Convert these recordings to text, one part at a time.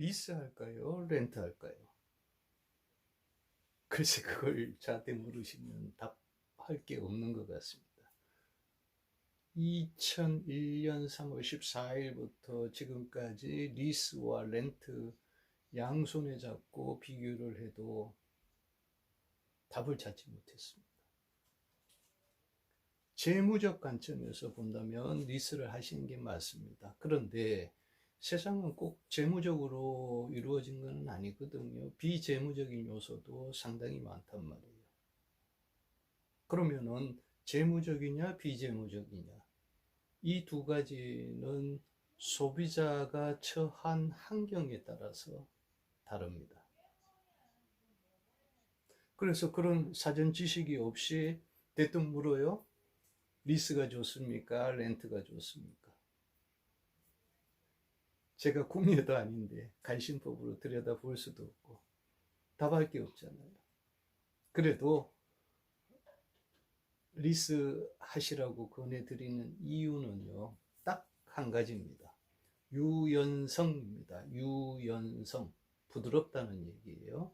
리스 할까요? 렌트 할까요? 글쎄 그걸 저한테 물으시면 답할 게 없는 것 같습니다. 2001년 3월 14일부터 지금까지 리스와 렌트 양손에 잡고 비교를 해도 답을 찾지 못했습니다. 재무적 관점에서 본다면 리스를 하시는 게 맞습니다. 그런데 세상은 꼭 재무적으로 이루어진 것은 아니거든요. 비재무적인 요소도 상당히 많단 말이에요. 그러면은 재무적이냐 비재무적이냐 이 두 가지는 소비자가 처한 환경에 따라서 다릅니다. 그래서 그런 사전 지식이 없이 대뜸 물어요. 리스가 좋습니까? 렌트가 좋습니까? 제가 궁예도 아닌데 간신법으로 들여다 볼 수도 없고 답할 게 없잖아요. 그래도 리스 하시라고 권해드리는 이유는요, 딱 한 가지입니다. 유연성입니다. 유연성. 부드럽다는 얘기예요.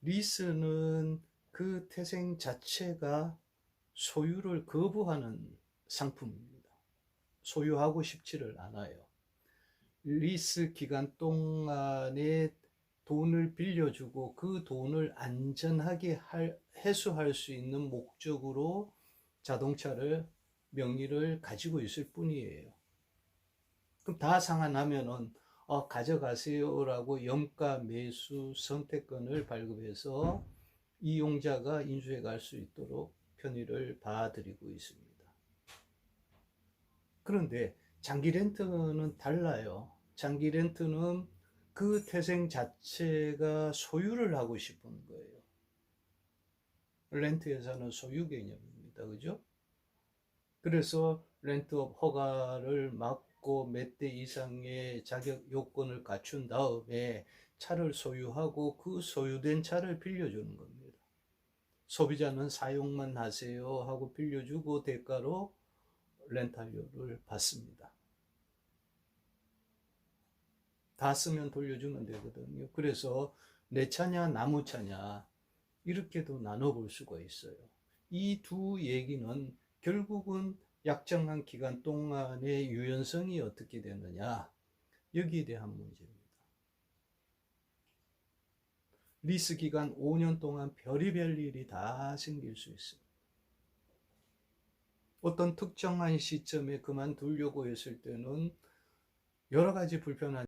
리스는 그 태생 자체가 소유를 거부하는 상품입니다. 소유하고 싶지를 않아요. 리스 기간 동안에 돈을 빌려주고 그 돈을 안전하게 할, 해소할 수 있는 목적으로 자동차를 명의를 가지고 있을 뿐이에요. 그럼 다 상환하면은 어, 가져가세요라고 염가 매수 선택권을 발급해서 이용자가 인수해 갈 수 있도록 편의를 봐드리고 있습니다. 그런데 장기 렌트는 달라요. 장기 렌트는 그 태생 자체가 소유를 하고 싶은 거예요. 렌트에서는 소유 개념입니다. 그죠? 그래서 렌트업 허가를 막고 몇 대 이상의 자격 요건을 갖춘 다음에 차를 소유하고 그 소유된 차를 빌려주는 겁니다. 소비자는 사용만 하세요 하고 빌려주고 대가로 렌탈료를 받습니다. 다 쓰면 돌려주면 되거든요. 그래서 내 차냐 나무 차냐 이렇게도 나눠볼 수가 있어요. 이 두 얘기는 결국은 약정한 기간 동안의 유연성이 어떻게 되느냐 여기에 대한 문제입니다. 리스 기간 5년 동안 별의별 일이 다 생길 수 있습니다. 어떤 특정한 시점에 그만두려고 했을 때는 여러 가지 불편한